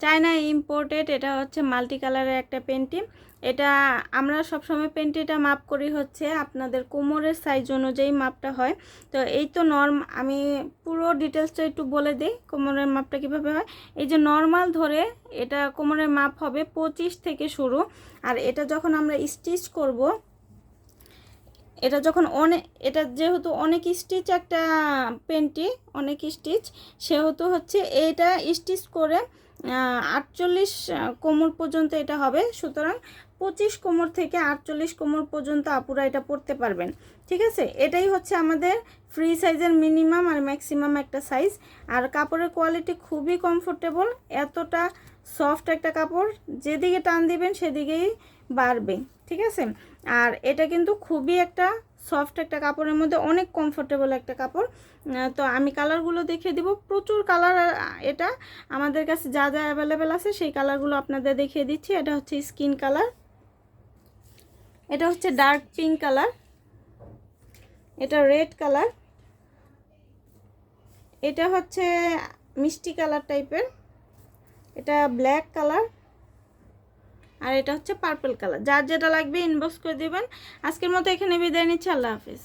China imported এটা হচ্ছে multi কালারের একটা পেন্টি এটা আমরা সবসময় পেন্টিটা মাপ করি হচ্ছে আপনাদের কোমরের সাইজ অনুযায়ী মাপটা হয়। তো এই তো নর্ম আমি পুরো ডিটেলসটা একটু বলে দিই কোমরের মাপটা কীভাবে হয়। এই যে নর্মাল ধরে এটা কোমরের মাপ হবে পঁচিশ থেকে শুরু। আর এটা যখন আমরা স্টিচ করব এটা যখন অনেক এটা যেহেতু অনেক স্টিচ একটা পেন্টি, অনেক স্টিচ সেহেতু হচ্ছে এটা স্টিচ করে আটচল্লিশ কোমর পর্যন্ত এটা হবে। সুতরাং পঁচিশ কোমর থেকে আটচল্লিশ কোমর পর্যন্ত আপুরা এটা পড়তে পারবেন। ঠিক আছে? এটাই হচ্ছে আমাদের ফ্রি সাইজের মিনিমাম আর ম্যাক্সিমাম একটা সাইজ আর কাপড়ের কোয়ালিটি খুবই কমফোর্টেবল এতটা সফট একটা কাপড়, যেদিকে টান দিবেন সেদিকেই বাড়বে, ঠিক আছে? আর এটা কিন্তু খুবই একটা সফট একটা কাপড়ের মধ্যে অনেক কমফোর্টেবল একটা কাপড়। তো আমি কালারগুলো দেখিয়ে দিব। প্রচুর কালার এটা আমাদের কাছে যা যা অ্যাভেলেবেল আছে, সেই কালারগুলো আপনাদের দেখিয়ে দিচ্ছি। এটা হচ্ছে স্কিন কালার এটা হচ্ছে ডার্ক পিঙ্ক কালার এটা রেড কালার এটা হচ্ছে মিষ্টি কালার টাইপের এটা ব্ল্যাক কালার আর এটা হচ্ছে পার্পল কালার যার যেটা লাগবে ইনবক্স করে দেবেন। আজকের মতো এখানে বিদায় নিচ্ছি, আল্লাহ হাফিজ।